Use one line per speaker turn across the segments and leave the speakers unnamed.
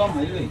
금방
가요.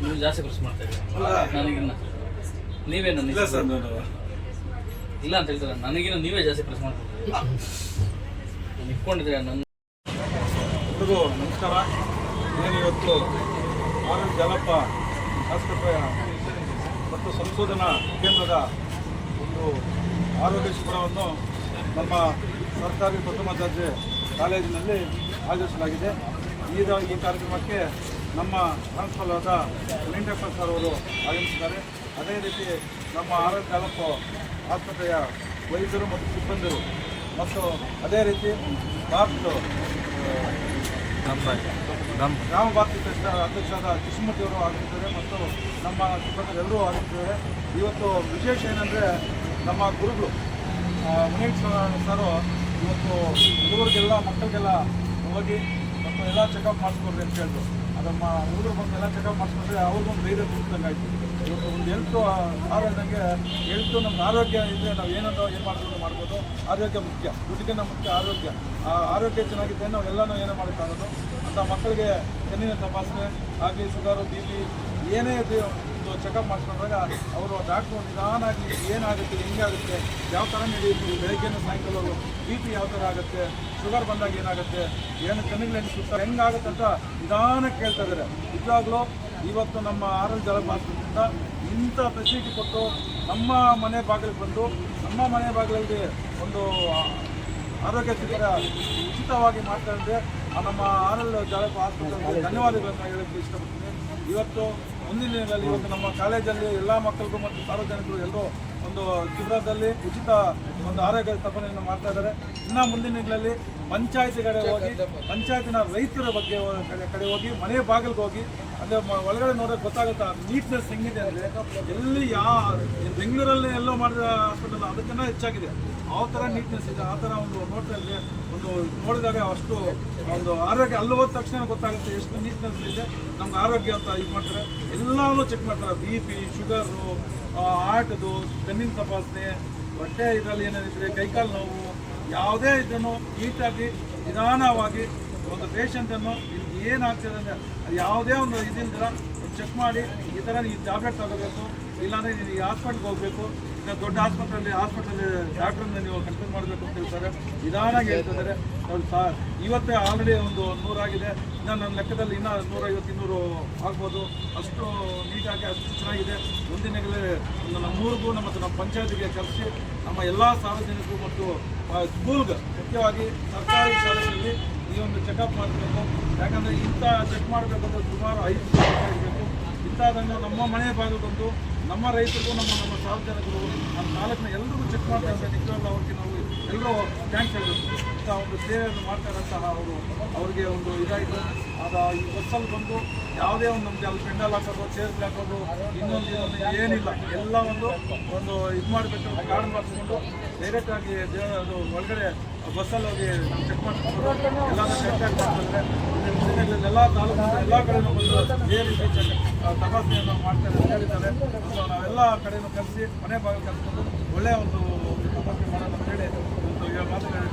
ನೀವು ಜಾಸ್ತಿ ಖರ್ಚು ಮಾಡ್ತಾ ನನಗಿನ್ನ
ಇಲ್ಲ ಸರ್
ಇಲ್ಲ ಅಂತ ಹೇಳ್ತಾರೆ ನನಗಿನ್ನ ನೀವೇ ಜಾಸ್ತಿ ಖರ್ಚು ಮಾಡ್ತಾ ಇಟ್ಕೊಂಡಿದ್ರೆ ನನ್ನ
ಎಲ್ರಿಗೂ ನಮಸ್ಕಾರ. ಏನು ಇವತ್ತು ಜಾಲಪ್ಪ ಆಸ್ಪತ್ರೆಯ ಮತ್ತು ಸಂಶೋಧನಾ ಕೇಂದ್ರದ ಒಂದು ಆರೋಗ್ಯ ಶಿಬಿರವನ್ನು ನಮ್ಮ ಸರ್ಕಾರಿ ಪ್ರಥಮ ದರ್ಜೆ ಕಾಲೇಜಿನಲ್ಲಿ ಆಯೋಜಿಸಲಾಗಿದೆ ಈಗ ಈ ಕಾರ್ಯಕ್ರಮಕ್ಕೆ ನಮ್ಮ ಪ್ರಿನ್ಸಿಪಲ್ ಆದ ವೆಂಕಟೇಶ್ವರ ಸರ್ ಅವರು ಆಗಮಿಸಿದ್ದಾರೆ. ಅದೇ ರೀತಿ ನಮ್ಮ ಆರೋಗ್ಯ ತಾಲೂಕು ಆಸ್ಪತ್ರೆಯ ವೈದ್ಯರು ಮತ್ತು ಸಿಬ್ಬಂದಿರು ಮತ್ತು ಅದೇ ರೀತಿ ಭಾರತದ್ದು ಗ್ರಾಮ ಭಾರತಿ ಅಧ್ಯಕ್ಷರಾದ ಕೃಷ್ಣಮೂರ್ತಿ ಅವರು ಆಗಿರ್ತಾರೆ ಮತ್ತು ನಮ್ಮ ಸಿಬ್ಬಂದಿ ಎಲ್ಲರೂ ಆಗಿರ್ತಾರೆ ಇವತ್ತು ವಿಶೇಷ ಏನಂದರೆ ನಮ್ಮ ಗುರುಗಳು ಆ, ಮುನೇಶ್ ಸರ್ ಇವತ್ತು ಹುಡುಗರಿಗೆಲ್ಲ ಮಕ್ಕಳಿಗೆಲ್ಲ ಹೋಗಿ ಎಲ್ಲ ಚೆಕಪ್ ಮಾಡಿಸ್ಕೊಡ್ರಿ ಅಂತ ಹೇಳಿದ್ರು. ಅದಮ್ಮ ಹುಡುಗರು ಬಂದು ಎಲ್ಲ ಚೆಕಪ್ ಮಾಡಿಸ್ಕೊಂಡ್ರೆ ಅವ್ರಿಗೊಂದು ಧೈರ್ಯ ಕೊಡ್ತಂಗಾಯ್ತು ಇವತ್ತು ಒಂದು ಹೆಲ್ತು ಆರೋಗ್ಯಂಗೆ ಹೆಲ್ತು ನಮ್ಮ ಆರೋಗ್ಯ ಇದ್ದರೆ ನಾವು ಏನನ್ನೋ ಏನು ಮಾಡ್ಕೊಂಡು ಮಾಡ್ಬೋದು. ಆರೋಗ್ಯ ಮುಖ್ಯ. ದುಡ್ಡಿಗಿಂತ ಮುಖ್ಯ ಆರೋಗ್ಯ. ಆ, ಆರೋಗ್ಯ ಚೆನ್ನಾಗಿದ್ದರೆ ನಾವು ಎಲ್ಲನೂ ಏನೋ ಮಾಡೋಕ್ಕಾಗೋದು ಅಂತ ಮಕ್ಕಳಿಗೆ ಕಣ್ಣಿನ ತಪಾಸಣೆ ಆಗಲಿ ಶುಗರು ಬಿ ಏನೇ ಇದು ಒಂದು ಚೆಕಪ್ ಮಾಡಿಸ್ಕೊಂಡಾಗ ಅವರು ಡಾಕ್ಟ್ರು ನಿಧಾನಾಗಿ ಏನಾಗುತ್ತೆ, ಹೆಂಗಾಗುತ್ತೆ, ಯಾವ ಥರ ನಡೆಯುತ್ತೆ ಬೆಳಗ್ಗೆ ಸಾಯಂಕಾಲ ಬಿ ಪಿ ಯಾವ ಥರ ಆಗುತ್ತೆ ಶುಗರ್ ಬಂದಾಗ ಏನಾಗುತ್ತೆ, ಏನು ಕಣ್ಣಿಗೆ ಸುತ್ತ ಹೆಂಗಾಗುತ್ತೆ ಅಂತ ನಿಧಾನಕ್ಕೆ ಕೇಳ್ತಾ ಇದ್ದಾರೆ. ನಿಜವಾಗ್ಲೂ ಇವತ್ತು ನಮ್ಮ ಆರ್ ಎಲ್ ಜಲಪಾತದಿಂದ ಇಂಥ ಫೆಸಿಲಿಟಿ ಕೊಟ್ಟು ನಮ್ಮ ಮನೆ ಬಾಗಿಲಿಗೆ ಬಂದು, ನಮ್ಮ ಮನೆ ಬಾಗಿಲಲ್ಲಿ ಒಂದು ಆರೋಗ್ಯ ಶಿಬಿರ ಉಚಿತವಾಗಿ ಮಾಡ್ತಾ ಇದ್ದೆ ನಮ್ಮ ಆರ್ ಎಲ್ ಜಾಲಪ ಆಸ್ಪತ್ರೆಗೆ ಧನ್ಯವಾದಗಳನ್ನು ಹೇಳಕ್ಕೆ ಇಷ್ಟಪಡ್ತೀನಿ. ಇವತ್ತು ಮುಂದಿನ ದಿನಗಳಲ್ಲಿ ಇವತ್ತು ನಮ್ಮ ಕಾಲೇಜಲ್ಲಿ ಎಲ್ಲ ಮಕ್ಕಳಿಗೂ ಮತ್ತು ಸಾರ್ವಜನಿಕರು ಎಲ್ಲರೂ ಒಂದು ಶಿಬಿರದಲ್ಲಿ ಉಚಿತ ಒಂದು ಆರೋಗ್ಯ ತಪಾಸಣೆಯನ್ನು ಮಾಡ್ತಾ ಇದ್ದಾರೆ. ಇನ್ನು ಮುಂದಿನ ದಿನಗಳಲ್ಲಿ ಪಂಚಾಯತಿ ಕಡೆ ಹೋಗಿ, ಪಂಚಾಯತಿನ ರೈತರ ಬಗ್ಗೆ ಕಡೆ ಹೋಗಿ, ಮನೆ ಬಾಗಿಲಿಗೆ ಹೋಗಿ ಅಂದರೆ ಒಳಗಡೆ ನೋಡೋಕೆ ಗೊತ್ತಾಗುತ್ತೆ ನೀಟ್ನೆಸ್ ಹೆಂಗಿದೆ ಅಂದರೆ ಎಲ್ಲಿ ಯಾ, ಬೆಂಗಳೂರಲ್ಲಿ ಎಲ್ಲೋ ಮಾಡಿದ ಹಾಸ್ಪಿಟಲ್ ಅದಕ್ಕಿಂತ ಹೆಚ್ಚಾಗಿದೆ. ಆ ಥರ ನೀಟ್ನೆಸ್ ಇದೆ ಆ ಥರ ಒಂದು ಇದ್ರೆ ಒಂದು ನೋಡಿದಾಗ ಅಷ್ಟು ಒಂದು ಆರೋಗ್ಯ ಅಲ್ಲಿ ಹೋದ ತಕ್ಷಣ ಗೊತ್ತಾಗುತ್ತೆ ಎಷ್ಟು ನೀಟ್ನೆಸ್ ಇದೆ ನಮ್ಗೆ ಆರೋಗ್ಯ ಅಂತ ಇದು ಮಾಡ್ತಾರೆ. ಎಲ್ಲನೂ ಚೆಕ್ ಮಾಡ್ತಾರೆ. ಬಿ ಪಿ ಶುಗರು ಹಾರ್ಟ್ದು ಕಣ್ಣಿನ ತಪಾಸಣೆ, ಹೊಟ್ಟೆ ಇದರಲ್ಲಿ ಏನೇನಿದ್ರೆ ಕೈಕಾಲು ನೋವು, ಯಾವುದೇ ಇದನ್ನು ನೀಟಾಗಿ ನಿಧಾನವಾಗಿ ಒಂದು ಪೇಷಂಟನ್ನು ಏನಾಗ್ತದೆ ಅಂದರೆ ಅದು ಯಾವುದೇ ಒಂದು ಇದಿಲ್ದಿರ ಚೆಕ್ ಮಾಡಿ ಈ ಥರ ನೀವು ಟ್ಯಾಬ್ಲೆಟ್ ತಗೋಬೇಕು, ಇಲ್ಲಾಂದರೆ ನೀವು ಹಾಸ್ಪಿಟ್ಲ್ಗೆ ಹೋಗಬೇಕು. ಇಲ್ಲ ದೊಡ್ಡ ಆಸ್ಪತ್ರೆಯಲ್ಲಿ ಹಾಸ್ಪಿಟಲ್ ಡಾಕ್ಟ್ರನ್ನ ನೀವು ಕನ್ಸಲ್ಟ್ ಮಾಡಬೇಕು ಅಂತ ಹೇಳ್ತಾರೆ. ನಿಧಾನಾಗಿ ಹೇಳ್ತಿದ್ದಾರೆ. ಸರ್ ಇವತ್ತೇ ಆಲ್ರೆಡಿ ಒಂದು ನೂರಾಗಿದೆ ಇನ್ನು ನನ್ನ ಲೆಕ್ಕದಲ್ಲಿ ಇನ್ನೂ ನೂರೈವತ್ತು ಇನ್ನೂರು ಆಗ್ಬೋದು. ಅಷ್ಟು ನೀಟಾಗಿ ಅಷ್ಟು ಚೆನ್ನಾಗಿದೆ. ಒಂದು ನಮ್ಮೂರಿಗೂ ನಮ್ಮ ನಮ್ಮ ಪಂಚಾಯತಿಗೆ ಕರೆಸಿ ನಮ್ಮ ಎಲ್ಲ ಸಾರ್ವಜನಿಕರು ಮತ್ತು ಸ್ಕೂಲ್ಗೆ ಮುಖ್ಯವಾಗಿ ಸರ್ಕಾರಿ ಶಾಲೆಗಳಲ್ಲಿ ಈ ಒಂದು ಚೆಕಪ್ ಮಾಡಬೇಕು. ಯಾಕಂದರೆ ಇಂಥ ಚೆಕ್ ಮಾಡಬೇಕಂದ್ರೆ ಸುಮಾರು ಐದು ಇರಬೇಕು. ಇಂಥದ್ದನ್ನು ನಮ್ಮ ಮನೆ ಬಾಗಿಲು ನಮ್ಮ ರೈತರಿಗೂ, ನಮ್ಮ ನಮ್ಮ ಸಾರ್ವಜನಿಕರು ನಮ್ಮ ತಾಲೂಕಿನ ಎಲ್ಲರಿಗೂ ಚೆಕ್ ಮಾಡ್ತಾ ಇದ್ದಾರೆ. ನಿಜವಾಗ್ಲೂ ಅವ್ರಿಗೆ ನಾವು ಎಲ್ಲರೂ ಥ್ಯಾಂಕ್ಸ್ ಹೇಳಬೇಕು. ಇಂಥ ಒಂದು ಸೇವೆಯನ್ನು ಮಾಡ್ತಾ ಇರೋಂತಹ ಅವರು, ಅವರಿಗೆ ಒಂದು ಇದಾಯಿತು. ಆಗ ಈ ಬಸ್ಸಲ್ಲಿ ಬಂದು ಯಾವುದೇ ಒಂದು ನಮಗೆ ಅಲ್ಲಿ ಪೆಂಡಲ್ ಹಾಕೋದು ಚೇರ್ಸ್ ಹಾಕೋದು, ಇನ್ನೊಂದು ಇನ್ನೊಂದು ಏನಿಲ್ಲ. ಎಲ್ಲ ಒಂದು ಒಂದು ಇದು ಮಾಡಬೇಕು ಗಾರ್ಡನ್ ಮಾಡಿಸ್ಕೊಂಡು ಡೈರೆಕ್ಟಾಗಿ ಅದು ಒಳಗಡೆ ಬಸ್ಸಲ್ಲಿ ಹೋಗಿ ನಾವು ಚೆಕ್ ಮಾಡಿಸ್ಕೊಂಡು ಎಲ್ಲಾನು ಚೆಕ್ ಮಾಡಿಸ್ಕೊಂಡ್ರೆ ಜಿಲ್ಲೆಗಳಲ್ಲಿ ಎಲ್ಲ ತಾಲೂಕಿನ ಎಲ್ಲ ಕಡೆನೂ ಬಂದು ಇದೇ ರೀತಿ ಚೆಕ್ ತಪಾಸಣೆಯನ್ನು ಮಾಡ್ತಾರೆ ಅಂತ ಹೇಳಿದ್ದಾರೆ ಸೊ ನಾವೆಲ್ಲ ಕಡೆಯೂ ಕರೆಸಿ ಮನೆ ಭಾಗ ಕರೆಸ್ಕೊಂಡು ಒಳ್ಳೆಯ ಒಂದು ಮಾಡೋಣ ಅಂತೇಳಿ ಇವತ್ತು ಮಾತುಕತೆ